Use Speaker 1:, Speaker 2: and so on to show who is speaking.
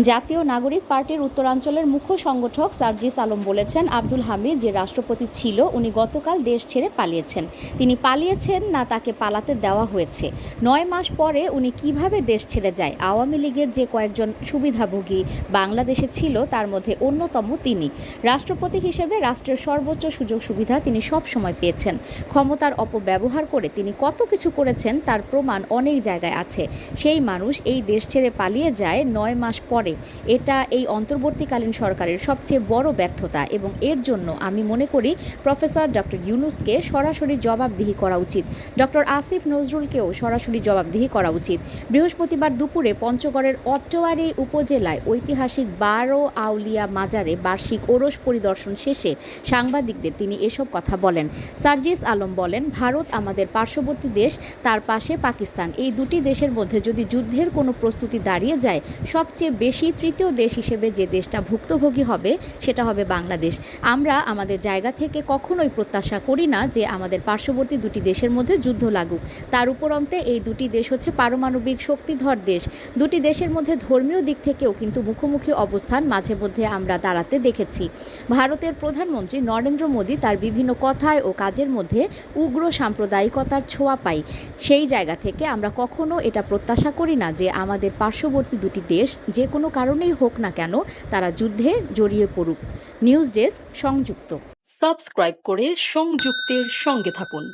Speaker 1: জাতীয় নাগরিক পার্টির উত্তরাঞ্চলের মুখ্য সংগঠক সার্জিস আলম বলেছেন, আব্দুল হামিদ যে রাষ্ট্রপতি ছিল, উনি গতকাল দেশ ছেড়ে পালিয়েছেন। তিনি পালিয়েছেন না, তাকে পালাতে দেওয়া হয়েছে। নয় মাস পরে উনি কীভাবে দেশ ছেড়ে যায়? আওয়ামী লীগের যে কয়েকজন সুবিধাভোগী বাংলাদেশে ছিল, তার মধ্যে অন্যতম তিনি। রাষ্ট্রপতি হিসেবে রাষ্ট্রের সর্বোচ্চ সুযোগ সুবিধা তিনি সব সময় পেয়েছেন। ক্ষমতার অপব্যবহার করে তিনি কত কিছু করেছেন, তার প্রমাণ অনেক জায়গায় আছে। সেই মানুষ এই দেশ ছেড়ে পালিয়ে যায়, নয় মাস পরে এটা এই অন্তর্বর্তীকালীন সরকারের সবচেয়ে বড় ব্যর্থতা এবং এর জন্য আমি মনে করি প্রফেসর ডক্টর ইউনুসকে সরাসরি জবাবদিহি করা উচিত। ডক্টর আসিফ নজরুলকেও সরাসরি জবাবদিহি করা উচিত। বৃহস্পতিবার দুপুরে পঞ্চগড়ের অটোয়ারি উপজেলায় ঐতিহাসিক বারো আউলিয়া মাজারে বার্ষিক ওরস পরিদর্শন শেষে সাংবাদিকদের তিনি এসব কথা বলেন। সার্জিস আলম বলেন, ভারত আমাদের পার্শ্ববর্তী দেশ, তার পাশে পাকিস্তান। এই দুটি দেশের মধ্যে যদি যুদ্ধের কোনো প্রস্তুতি দাঁড়িয়ে যায়, সবচেয়ে বেশি তৃতীয় দেশ হিসেবে যে দেশটা ভুক্তভোগী হবে, সেটা হবে বাংলাদেশ। আমরা আমাদের জায়গা থেকে কখনোই প্রত্যাশা করি না যে আমাদের পার্শ্ববর্তী দুটি দেশের মধ্যে যুদ্ধ লাগুক। তার উপরন্তে এই দুটি দেশ হচ্ছে পারমাণবিক শক্তিধর দেশ। দুটি দেশের মধ্যে ধর্মীয় দিক থেকেও কিন্তু মুখোমুখি অবস্থান মাঝে মধ্যে আমরা দাঁড়াতে দেখেছি। ভারতের প্রধানমন্ত্রী নরেন্দ্র মোদী তার বিভিন্ন কথায় ও কাজের মধ্যে উগ্র সাম্প্রদায়িকতার ছোঁয়া পাই সেই জায়গা থেকে আমরা কখনো এটা প্রত্যাশা করি না যে আমাদের পার্শ্ববর্তী দুটি দেশ যে কোনো কারণেই হোক না কেন, তারা যুদ্ধে জড়িয়ে পড়ুক। নিউজ ডেস্ক সংযুক্ত।
Speaker 2: সাবস্ক্রাইব করে সংযুক্তের সঙ্গে থাকুন।